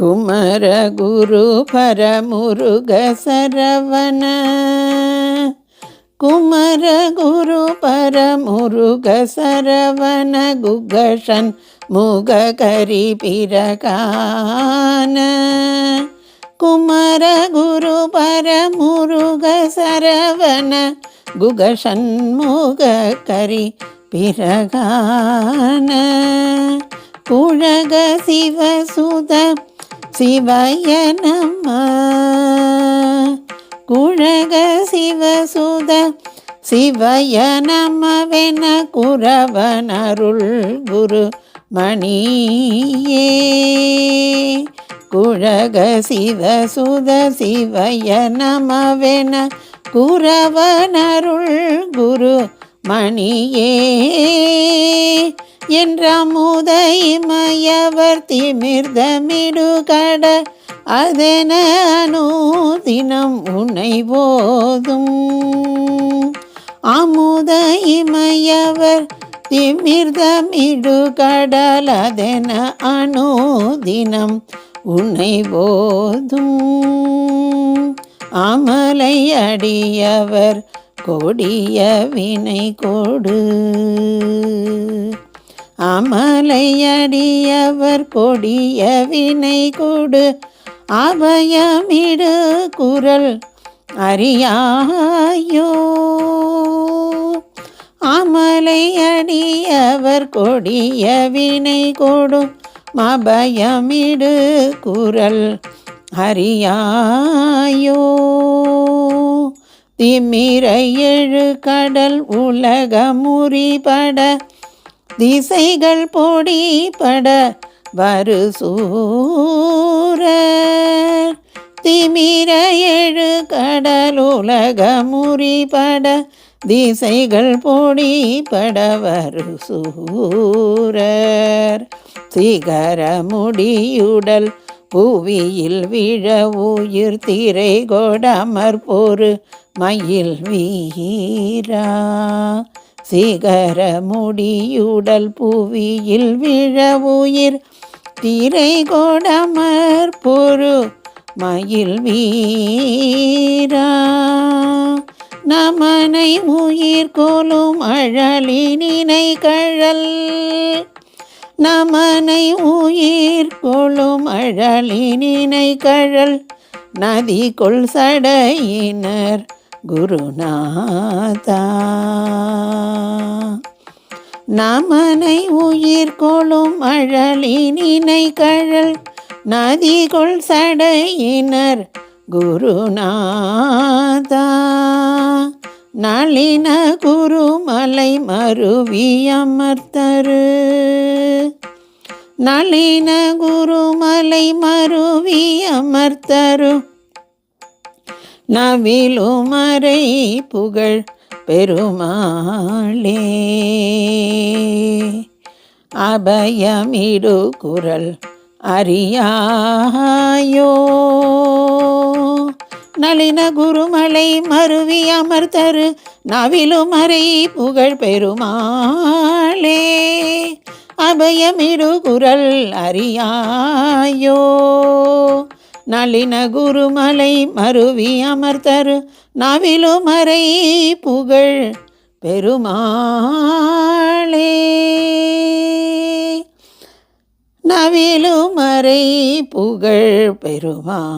குமர குரு பரமுருக சரவண. குமர குரு பரமுருக சரவண குகஷன் முக கரி பிரகான. குமர குரு பரமுருக சரவண குகஷன் முக கரி பிரகான. குழக சிவசுத சிவாய நம குழக சிவசுத சிவய நமவென குரவனருள் குரு மணியே. குழக சிவசுத சிவய நமவென குரவனருள் குரு மணியே. என்றமுதைமயவர் திமிர்தமிடுகட அதென அனுதினம் உனை போதும். அமுதைமயவர் திமிர்தமிடுகடல் திமிர்தமிடு கடல் அதென அனுதினம் உன்னை போதும். அமலை அடியவர் கொடிய வினை கொடு. அமலையடியவர் கொடிய வினை கொடு. அபயமிடு குரல் அறியாயோ. அமலையடியவர் கொடிய வினை கொடும். அபயமிடு குரல் அறியாயோ. திமிர எழு கடல் உலகமுறிபட. திசைகள் பொடிபட வரு சூர. திமிர எழு கடல் முறிபட திசைகள் பொடிபட வரு சூரர் சிகர முடியுடல் புவியில் விழ உயிர் திரை கொடமர் பொறு மயில் வீரா. சிகர முடியுடல் புவியில் விழ உயிர். திரை கொடமர் பொரு மயில் வீரா. நமனை உயிர் கோலும் அழலினை கழல். நமனை உயிர் கொளும் அழலினை கழல். நதி கொள் சடையினர் குருநாதா. நமனை உயிர் கொளும் அழலினை கழல் நதிகொள் சடையினர் குருநாதா. நளின குருமலை மருவியமர்த்தரு நளின குருமலை மருவி நவிலுமறை புகழ் பெருமாளே. அபயமிடு குரல் அறியாயோ. நளின குருமலை மருவி அமர்த்தரு நவிலுமறை புகழ் பெருமாளே. அபயமிடு குரல் அறியாயோ. நளின குருமலை மருவி அமர்த்தரு நவிலுமறை புகழ் பெருமாளே. நவிலுமறை புகழ் பெருமாளே.